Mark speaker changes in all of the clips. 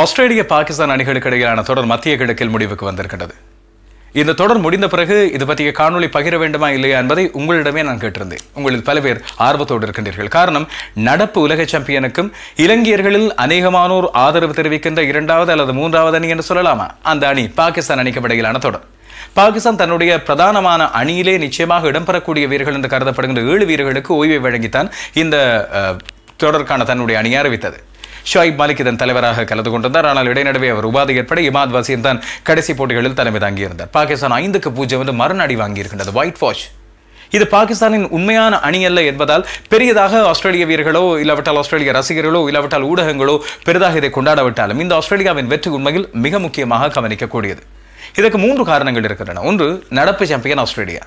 Speaker 1: ஆஸ்திரேலிய பாகிஸ்தான் அணிகளுக்கு இடையிலான தொடர் மத்திய கிழக்கில் முடிவுக்கு வந்திருக்கின்றது. இந்த தொடர் முடிந்த பிறகு இது பற்றிய காணொளி பகிர வேண்டுமா இல்லையா என்பதை உங்களிடமே நான் கேட்டிருந்தேன். உங்களில் பல பேர் ஆர்வத்தோடு இருக்கின்றீர்கள். காரணம் நடப்பு உலக சாம்பியனுக்கும் இலங்கையர்களில் அநேகமானோர் ஆதரவு தெரிவிக்கின்ற இரண்டாவது அல்லது மூன்றாவது அணி என்று சொல்லலாமா? அந்த அணி பாகிஸ்தான் அணிக்கு இடையிலான தொடர். பாகிஸ்தான் தன்னுடைய பிரதானமான அணியிலே நிச்சயமாக இடம்பெறக்கூடிய வீரர்கள் என்று கருதப்படுகின்ற ஏழு வீரர்களுக்கு ஓய்வை வழங்கித்தான் இந்த தொடருக்கான தன்னுடைய அணியை அறிவித்தது. ஷாயிப் மாலிக் இதன் தலைவராக கலந்து கொண்டிருந்தார். ஆனால் இடைநடுவே அவர் உபாதை ஏற்பட இமாத் வசீம் தான் கடைசி போட்டிகளில் தலைமை தாங்கியிருந்தார். பாகிஸ்தான் ஐந்துக்கு பூஜ்ஜியம் வந்து மறுநடி வாங்கியிருக்கின்றது. ஒயிட் வாஷ் இது பாகிஸ்தானின் உண்மையான அணி அல்ல என்பதால் பெரியதாக ஆஸ்திரேலிய வீரர்களோ இல்லாவிட்டால் ஆஸ்திரேலிய ரசிகர்களோ இல்லாவிட்டால் ஊடகங்களோ பெரிதாக இதை கொண்டாடவிட்டாலும் இந்த ஆஸ்திரேலியாவின் வெற்றி உண்மையில் மிக முக்கியமாக கவனிக்கக்கூடியது. இதற்கு மூன்று காரணங்கள் இருக்கின்றன. ஒன்று நடப்பு சாம்பியன் ஆஸ்திரேலியா.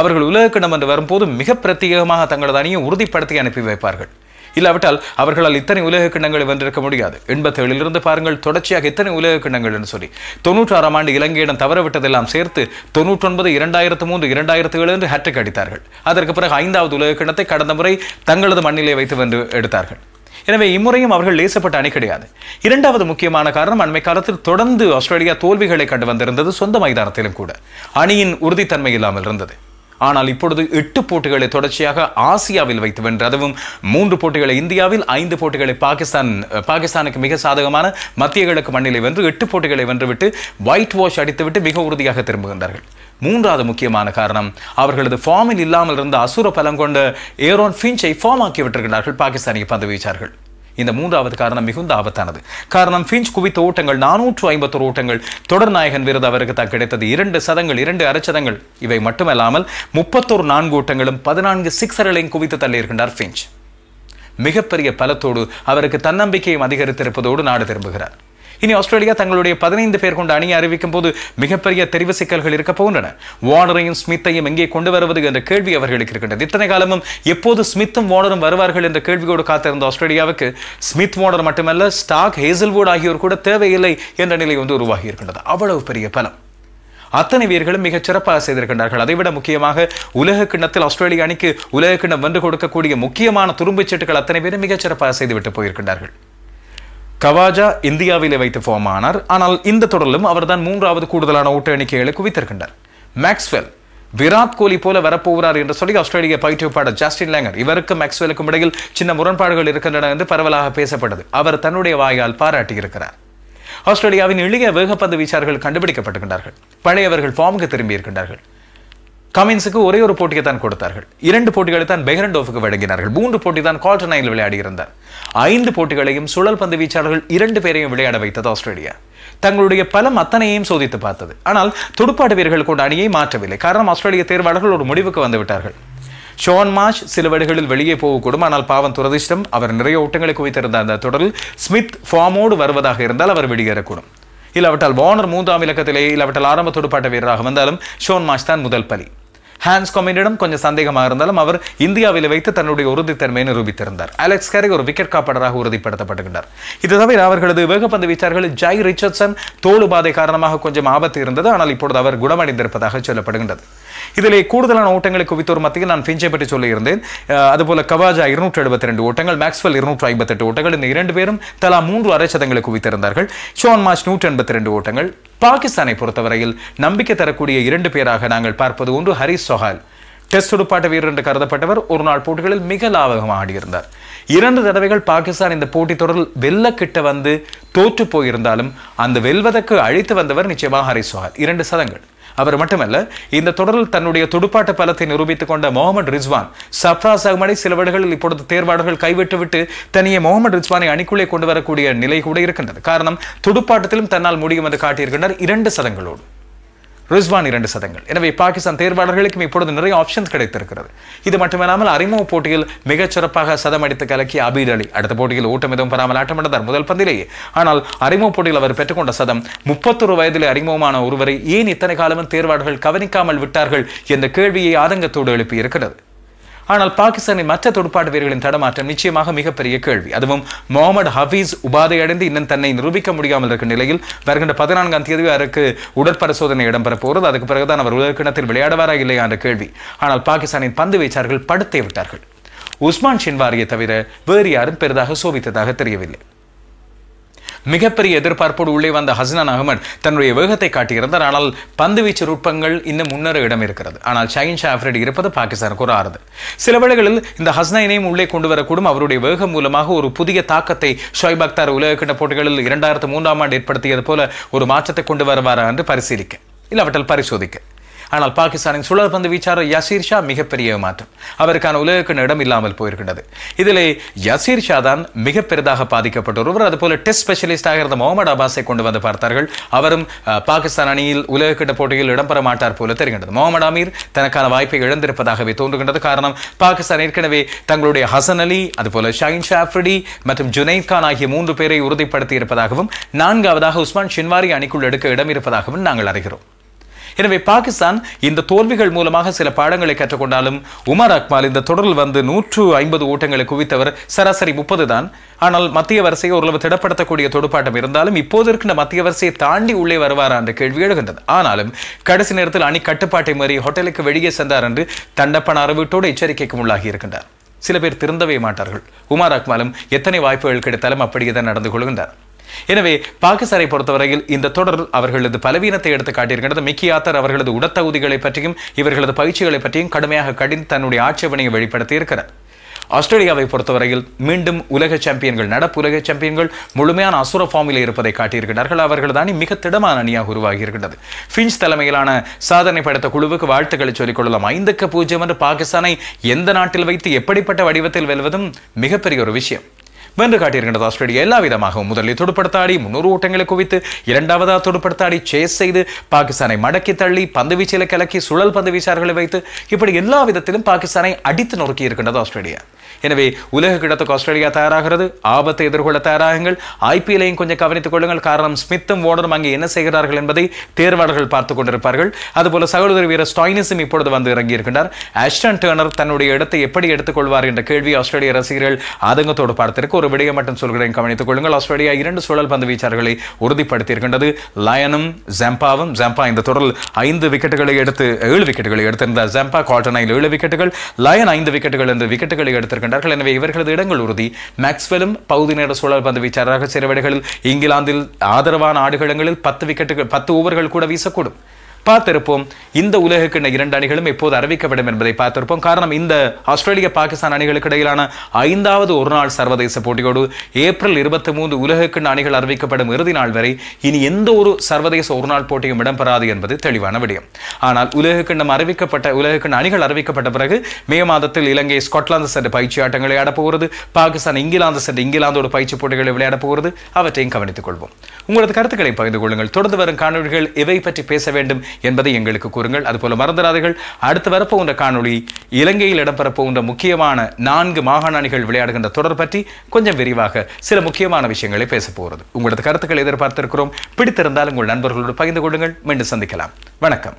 Speaker 1: அவர்கள் உலகக்கிடம் என்று வரும்போது மிக பிரத்யேகமாக தங்களது அணியை உறுதிப்படுத்தி அனுப்பி வைப்பார்கள். இல்லாவிட்டால் அவர்களால் இத்தனை உலக கிண்ணங்களை வென்றிருக்க முடியாது. எண்பத்தேழிலிருந்து பாருங்கள் தொடர்ச்சியாக இத்தனை உலக கிண்ணங்கள் என்று சொல்லி. தொண்ணூற்றாறாம் ஆண்டு இலங்கையிடம் தவறவிட்டதெல்லாம் சேர்த்து தொண்ணூற்றொன்பது இரண்டாயிரத்து மூன்று இரண்டாயிரத்து ஏழு என்று ஹேட்ரிக் அடித்தார்கள். அதற்கு பிறகு ஐந்தாவது உலக கிண்ணத்தை கடந்த முறை தங்களது மண்ணிலே வைத்து வென்று எடுத்தார்கள். எனவே இம்முறையும் அவர்கள் லேசப்பட்ட அணி கிடையாது. இரண்டாவது முக்கியமான காரணம் அண்மை காலத்தில் தொடர்ந்து ஆஸ்திரேலியா தோல்விகளை கண்டு வந்திருந்தது சொந்த மைதானத்திலும் கூட. அணியின் உறுதித்தன்மை இல்லாமல் இருந்தது. ஆனால் இப்பொழுது எட்டு போட்டிகளை தொடர்ச்சியாக ஆசியாவில் வைத்து வென்று அதுவும் மூன்று போட்டிகளை இந்தியாவில் ஐந்து போட்டிகளை பாகிஸ்தான் பாகிஸ்தானுக்கு மிக சாதகமான மத்திய கிழக்கு மண்ணிலை வென்று எட்டு போட்டிகளை வென்றுவிட்டு ஒயிட் வாஷ் அடித்துவிட்டு மிக உறுதியாக திரும்புகின்றார்கள். மூன்றாவது முக்கியமான காரணம் அவர்களது ஃபார்மில் இல்லாமல் இருந்த அசுர பலம் கொண்ட ஏரோன் ஃபின்ச்சை ஃபார்ம் ஆக்கி விட்டிருக்கிறார்கள் பாகிஸ்தானிய பந்து வீச்சார்கள். இந்த மூன்றாவது காரணம் மிகுந்த ஆபத்தானது. காரணம் ஃபிஞ்ச் குவித்த ஓட்டங்கள் நானூற்று ஐம்பத்தோரு ஓட்டங்கள் தொடர் நாயகன் விருது அவருக்கு தான் கிடைத்தது. இரண்டு சதங்கள் இரண்டு அரைச்சதங்கள் இவை மட்டுமல்லாமல் முப்பத்தோரு நான்கு ஓட்டங்களும் பதினான்கு சிக்ஸர்களையும் குவித்து தள்ளியிருக்கின்றார் ஃபிஞ்ச் மிகப்பெரிய பலத்தோடு அவருக்கு தன்னம்பிக்கையும் அதிகரித்திருப்பதோடு நாடு திரும்புகிறார். இனி ஆஸ்திரேலியா தங்களுடைய பதினைந்து பேர் கொண்ட அணியை அறிவிக்கும் போது மிகப்பெரிய தெரிவு சிக்கல்கள் இருக்க போகின்றன. வார்னரையும் ஸ்மித்தையும் எங்கே கொண்டு வருவது என்ற கேள்வி அவர்களுக்கு இருக்கின்றது. இத்தனை காலமும் எப்போது ஸ்மித்தும் வார்னரும் வருவார்கள் என்ற கேள்வியோடு காத்திருந்த ஆஸ்திரேலியாவுக்கு ஸ்மித் வார்னர் மட்டுமல்ல ஸ்டாக் ஹேசல்வுட் ஆகியோர் கூட தேவையில்லை என்ற நிலை வந்து உருவாகி இருக்கின்றது. அவ்வளவு பெரிய பலம். அத்தனை வீரர்களும் மிகச் சிறப்பாக செய்திருக்கின்றார்கள். அதைவிட முக்கியமாக உலக கிண்ணத்தில் ஆஸ்திரேலிய அணிக்கு உலக கிண்ணம் வென்று கொடுக்கக்கூடிய முக்கியமான துரும்புச் சீட்டுகள் அத்தனை பேரும் மிகச் சிறப்பாக செய்துவிட்டு போயிருக்கின்றார்கள். கவாஜா இந்தியாவிலே வைத்து ஃபார்ம் ஆனார் ஆனால் இந்த தொடரிலும் அவர்தான் மூன்றாவது கூடுதலான ஓட்ட எண்ணிக்கைகளை குவித்திருக்கின்றார். மேக்ஸ்வெல் விராட் கோலி போல வரப்போகிறார் என்று சொல்லி ஆஸ்திரேலிய பயிற்றுவிப்பாளர் ஜாஸ்டின் லேங்கர் இவருக்கும் மேக்ஸ்வெலுக்கும் இடையில் சின்ன முரண்பாடுகள் இருக்கின்றன என்று பரவலாக பேசப்பட்டது. அவர் தன்னுடைய வாயால் பாராட்டியிருக்கிறார். ஆஸ்திரேலியாவின் எளிய வேகப்பந்து வீச்சார்கள் கண்டுபிடிக்கப்பட்டுகின்றார்கள் பழையவர்கள் ஃபார்முக்கு திரும்பியிருக்கின்றார்கள். கமின்ஸுக்கு ஒரே ஒரு போட்டியை தான் கொடுத்தார்கள். இரண்டு போட்டிகளை தான் பெஹரண்டோஃபுக்கு வழங்கினார்கள். மூன்று போட்டி தான் கால்டனையில் விளையாடியிருந்தார். ஐந்து போட்டிகளையும் சுழல் பந்து வீச்சாளர்கள் இரண்டு பேரையும் விளையாட வைத்தது ஆஸ்திரேலியா. தங்களுடைய பலம் அத்தனையையும் சோதித்து பார்த்தது. ஆனால் துடுப்பாட்ட வீரர்கள் கொண்ட அணியை மாற்றவில்லை. காரணம் ஆஸ்திரேலிய தேர்வாளர்கள் ஒரு முடிவுக்கு வந்துவிட்டார்கள். ஷோன் மாஷ் சில வழிகளில் வெளியே போகக்கூடும். ஆனால் பாவம் துரதிர்ஷ்டம் அவர் நிறைய ஓட்டங்களை குவித்திருந்த அந்த தொடரில் ஸ்மித் ஃபார்மோடு வருவதாக இருந்தால் அவர் வெளியேறக்கூடும். இல்லாவிட்டால் வார்னர் மூன்றாம் இலக்கத்திலே இல்லாவிட்டால் ஆரம்ப துடுப்பாட்ட வீரராக வந்தாலும் ஷோன் மாஷ் தான் முதல் பலி. ஹான்ஸ் கொமினிடம் கொஞ்சம் சந்தேகமாக இருந்தாலும் அவர் இந்தியாவில் வைத்து தன்னுடைய உறுதித்தன்மையை நிரூபித்திருந்தார். அலெக்ஸ் கேரி ஒரு விக்கெட் காப்பாளராக உறுதிப்படுத்தப்படுகின்றார் இது தவிர அவர்களது வேகப்பந்து வீச்சார்கள் ஜாய் ரிச்சர்ட்சன் தோளுபாதை காரணமாக கொஞ்சம் ஆபத்து இருந்தது ஆனால் இப்பொழுது அவர் குணமடைந்திருப்பதாக சொல்லப்படுகின்றது. இதிலே கூடுதலான ஓட்டங்களை குவித்தோர் மத்தியில் நான் ஃபிஞ்சை பற்றி சொல்லியிருந்தேன். அதுபோல கவாஜா இருநூற்றி எழுபத்தி ரெண்டு ஓட்டங்கள் மேக்ஸ்வெல் இருநூற்றி ஐம்பத்தெட்டு ஓட்டங்கள் இந்த இரண்டு பேரும் தலா மூன்று அரைச்சதங்களை குவித்திருந்தார்கள். ஷோன் மார்ச் நூற்றி எண்பத்தி ரெண்டு ஓட்டங்கள். பாகிஸ்தானை பொறுத்தவரையில் நம்பிக்கை தரக்கூடிய இரண்டு பேராக நாங்கள் பார்ப்பது ஒன்று ஹரிஸ் சொஹால். டெஸ்ட் துடுப்பாட்ட வீரர் என்று கருதப்பட்டவர் ஒரு நாள் போட்டிகளில் மிக லாபகமாக ஆடியிருந்தார். இரண்டு தடவைகள் பாகிஸ்தான் இந்த போட்டித் தொடரில் வெல்ல கிட்ட வந்து தோற்று போயிருந்தாலும் அந்த வெல்வதற்கு அழைத்து வந்தவர் நிச்சயமாக ஹரிஸ் சொஹால். இரண்டு சதங்கள். அவர் மட்டுமல்ல இந்த தொடரில் தன்னுடைய துடுப்பாட்ட பலத்தை நிரூபித்துக் கொண்ட முகமது ரிஸ்வான் சப்ராஸ் அகமடை சில வேளைகளில் இப்பொழுது தேர்வாளர்கள் கைவிட்டுவிட்டு தனியே முகமது ரிஸ்வானை அணிக்குள்ளே கொண்டு வரக்கூடிய நிலை கூட இருக்கின்றது. காரணம் துடுப்பாட்டத்திலும் தன்னால் முடியும் என்று காட்டியிருக்கின்றனர் இரண்டு சதங்களோடு. ரிஸ்வான் இரண்டு சதங்கள். எனவே பாகிஸ்தான் தேர்வாளர்களுக்கும் இப்பொழுது நிறைய ஆப்ஷன்ஸ் கிடைத்திருக்கிறது. இது மட்டுமில்லாமல் அறிமுக போட்டியில் மிகச் சிறப்பாக சதம் அடித்து கலக்கிய அபீர் அலி. அடுத்த போட்டியில் ஊட்டம் எதுவும் பெறாமல் ஆட்டமிழந்தார் முதல் பந்திலேயே. ஆனால் அறிமுக போட்டியில் அவர் பெற்றுக்கொண்ட சதம் முப்பத்தொரு வயதிலே அறிமுகமான ஒருவரை ஏன் இத்தனை காலமும் தேர்வாளர்கள் கவனிக்காமல் விட்டார்கள் என்ற கேள்வியை ஆதங்கத்தோடு எழுப்பி இருக்கிறது ஆனால் பாகிஸ்தானின் மற்ற துடுப்பாட்ட வீரர்களின் தடமாற்றம் நிச்சயமாக மிகப்பெரிய கேள்வி. அதுவும் முகமது ஹபீஸ் உபாதையடைந்து இன்னும் தன்னை நிரூபிக்க முடியாமல் இருக்கும் நிலையில் வருகின்ற பதினான்காம் தேதி அவருக்கு உடற்பரிசோதனை இடம்பெற போகிறது. அதுக்கு பிறகுதான் அவர் உலகக்கிணத்தில் விளையாடுவாரா இல்லையா என்ற கேள்வி. ஆனால் பாகிஸ்தானின் பந்து வீச்சார்கள் படுத்தே விட்டார்கள். உஸ்மான் ஷின்வாரியை தவிர வேறு யாரும் பெரிதாக சோபித்ததாக தெரியவில்லை. மிகப்பெரிய எதிர்பார்ப்போடு உள்ளே வந்த ஹசனான் அகமது தன்னுடைய வேகத்தை காட்டியிருந்தார். ஆனால் பந்து வீச்சு நுட்பங்கள் இன்னும் முன்னேற இடம் இருக்கிறது. ஆனால் ஷைன் ஷாஃப்ரடி இருப்பது பாகிஸ்தானுக்கு ஒரு ஆறுது. சில வேளைகளில் இந்த ஹஸ்னைனையும் உள்ளே கொண்டு வரக்கூடும். அவருடைய வேகம் மூலமாக ஒரு புதிய தாக்கத்தை ஷோய்ப் அக்தார் உலகக்கிட்ட போட்டிகளில் இரண்டாயிரத்து மூன்றாம் ஆண்டு ஏற்படுத்தியது போல ஒரு மாற்றத்தை கொண்டு வருவாரா என்று பரிசீலிக்க. இல்லாவற்றால் பரிசோதிக்க. ஆனால் பாகிஸ்தானின் சுழல் பந்து வீச்சாளர் யசீர் ஷா மிகப்பெரிய மாற்றம். அவருக்கான உலகக்கிண இடம் இல்லாமல் போயிருக்கின்றது. இதிலே யசீர் ஷா தான் மிக பெரிதாக பாதிக்கப்பட்ட ஒருவர் அதுபோல டெஸ்ட் ஸ்பெஷலிஸ்டாக இருந்த முகமது அபாஸை கொண்டு வந்து பார்த்தார்கள். அவரும் பாகிஸ்தான் அணியில் உலகக்கிட்ட போட்டியில் இடம்பெற மாட்டார் போல தெரிகின்றது. முகமது அமீர் தனக்கான வாய்ப்பை இழந்திருப்பதாகவே தோன்றுகின்றது. காரணம் பாகிஸ்தான் ஏற்கனவே தங்களுடைய ஹசன் அலி அதுபோல ஷாயின் ஷாஃப்ரிடி மற்றும் ஜுனைத் கான் ஆகிய மூன்று பேரை உறுதிப்படுத்தி இருப்பதாகவும் நான்காவதாக உஸ்மான் ஷின்வாரி அணிக்குள் எடுக்க இடம் இருப்பதாகவும் நாங்கள் அறிகிறோம். எனவே பாகிஸ்தான் இந்த தோல்விகள் மூலமாக சில பாடங்களை கற்றுக்கொண்டாலும் உமர் அக்மால் இந்த தொடரில் வந்து நூற்று ஐம்பது ஓட்டங்களை குவித்தவர். சராசரி முப்பது தான். ஆனால் மத்திய வரிசையை ஓரளவு திடப்படுத்தக்கூடிய தொடுப்பாட்டம் இருந்தாலும் இப்போது இருக்கின்ற மத்திய வரிசையை தாண்டி உள்ளே வருவாரா என்ற கேள்வி எழுகின்றது. ஆனாலும் கடைசி நேரத்தில் அணி கட்டுப்பாட்டை மாறி ஹோட்டலுக்கு வெளியே சென்றார் என்று தண்டப்பண அறிவிட்டோடு எச்சரிக்கைக்கும் உள்ளாகி இருக்கின்றார். சில பேர் திருந்தவே மாட்டார்கள். உமர் அக்மாலும் எத்தனை வாய்ப்புகள் கிடைத்தாலும் அப்படியே தான் நடந்து கொள்கின்றார். எனவே பாகிஸ்தானை பொறுத்தவரையில் இந்த தொடர் அவர்களது பலவீனத்தை எடுத்து காட்டியிருக்கின்றது. மிக்கி ஆத்தர் அவர்களது உடத்தகுதிகளை பற்றியும் இவர்களது பயிற்சிகளை பற்றியும் கடுமையாக கடிந்து தன்னுடைய ஆட்சேபனையை வெளிப்படுத்தி இருக்கிறார் ஆஸ்திரேலியாவை பொறுத்தவரையில் மீண்டும் உலக சாம்பியன்கள் நடப்பு உலக சாம்பியன்கள் முழுமையான அசுர ஃபார்மில் இருப்பதை காட்டியிருக்கிறார்கள். அவர்களது அணி மிக திடமான அணியாக உருவாகி இருக்கின்றது ஃபின்ச் தலைமையிலான சாதனை படைத்த குழுவுக்கு வாழ்த்துக்களை சொல்லிக்கொள்ளலாம் ஐந்துக்கு பூஜ்ஜியம் என்று பாகிஸ்தானை எந்த நாட்டில் வைத்து எப்படிப்பட்ட வடிவத்தில் வெல்வதும் மிகப்பெரிய ஒரு விஷயம். வென்று காட்டியிருக்கின்றது ஆஸ்திரேலியா. எல்லா விதமாகவும் முதலில் துடுப்படுத்தாடி முன்னூறு ஓட்டங்களை குவித்து இரண்டாவதா துடுப்படுத்தாடி சேஸ் செய்து பாகிஸ்தானை மடக்கி தள்ளி பந்து வீச்சில கலக்கி சுழல் பந்து வீச்சார்களை வைத்து இப்படி எல்லா விதத்திலும் பாகிஸ்தானை அடித்து நொறுக்கி இருக்கின்றது ஆஸ்திரேலியா. எனவே உலக கிடத்துக்கு ஆஸ்திரேலியா தயாராகிறது. ஆபத்தை எதிர்கொள்ள தயாராகுங்கள். ஐபிஎல்லையும் கொஞ்சம் கவனித்துக் கொள்ளுங்கள். காரணம் ஸ்மித்தும் வார்னரும் அங்கே என்ன செய்கிறார்கள் என்பதை தேர்வாளர்கள் பார்த்துக் கொண்டிருப்பார்கள். அதுபோல சகோதர வீரர் ஸ்டாயினிஸும் இப்பொழுது வந்து இறங்கியிருக்கின்றார். ஆஸ்டன் டர்னர் தன்னுடைய இடத்தை எப்படி எடுத்துக்கொள்வார் என்ற கேள்வி ஆஸ்திரேலிய ரசிகர்கள் ஆதங்கத்தோடு பார்த்திருக்கு ஒரு விடயம் மட்டும் சொல்கிறேன். கவனித்துக் கொள்ளுங்கள். ஆஸ்திரேலியா இரண்டு சுழல் பந்து வீச்சார்களை உறுதிப்படுத்தியிருக்கின்றது. லயனும் ஜம்பாவும் ஜம்பா இந்த தொடரில் ஐந்து விக்கெட்டுகளை எடுத்து ஏழு விக்கெட்டுகளை எடுத்திருந்தார். ஜம்பா கால்டனையில் ஏழு விக்கெட்டுகள் லயன் ஐந்து விக்கெட்டுகள் என்று விக்கெட்டுகளை எடுத்திருக்கிறார் வருகின்றார்கள் எனவே இவர்களது இடங்கள் உறுதி. மேக்ஸ்வெலும் பகுதி நேர சூழல் பந்து வீச்சாளராக சில வேளைகளில் இங்கிலாந்தில் ஆதரவான ஆடுகளங்களில் பத்து விக்கெட்டுகள் பத்து ஓவர்கள் கூட வீசக்கூடும். பார்த்திருப்போம் இந்த உலகுக்கிண்ண இரண்டு அணிகளும் எப்போது அறிவிக்கப்படும் என்பதை பார்த்திருப்போம். காரணம் இந்த ஆஸ்திரேலிய பாகிஸ்தான் அணிகளுக்கு இடையிலான ஐந்தாவது ஒரு நாள் சர்வதேச போட்டியோடு ஏப்ரல் இருபத்தி மூன்று உலகுக்கிண்ண அணிகள் அறிவிக்கப்படும் இறுதி நாள் வரை இனி எந்த ஒரு சர்வதேச ஒரு நாள் போட்டியும் இடம்பெறாது என்பது தெளிவான விடயம். ஆனால் உலகக்கிண்ணம் அறிவிக்கப்பட்ட உலகக்கிண்ண அணிகள் அறிவிக்கப்பட்ட பிறகு மே மாதத்தில் இலங்கை ஸ்காட்லாந்து சென்று பயிற்சி ஆட்டங்களை போகிறது. பாகிஸ்தான் இங்கிலாந்து சென்று இங்கிலாந்தோடு பயிற்சி போட்டிகளை விளையாடப் போகிறது. அவற்றையும் கவனித்துக் கொள்வோம். உங்களது கருத்துக்களை பகிர்ந்து கொள்ளுங்கள். தொடர்ந்து வரும் காணொலிகள் இவை பற்றி பேச வேண்டும் என்பதை எங்களுக்கு கூறுங்கள். அதுபோல மறந்துடாதீர்கள். அடுத்து வரப்போகின்ற காணொளி இலங்கையில் இடம்பெறப் போகின்ற முக்கியமான நான்கு மாகாண அணிகள் விளையாடுகின்ற தொடர் பற்றி கொஞ்சம் விரிவாக சில முக்கியமான விஷயங்களை பேச போகிறது. உங்களது கருத்துக்களை எதிர்பார்த்திருக்கிறோம். பிடித்திருந்தால் உங்கள் நண்பர்களோடு பகிர்ந்து கொள்ளுங்கள். மீண்டும் சந்திக்கலாம். வணக்கம்.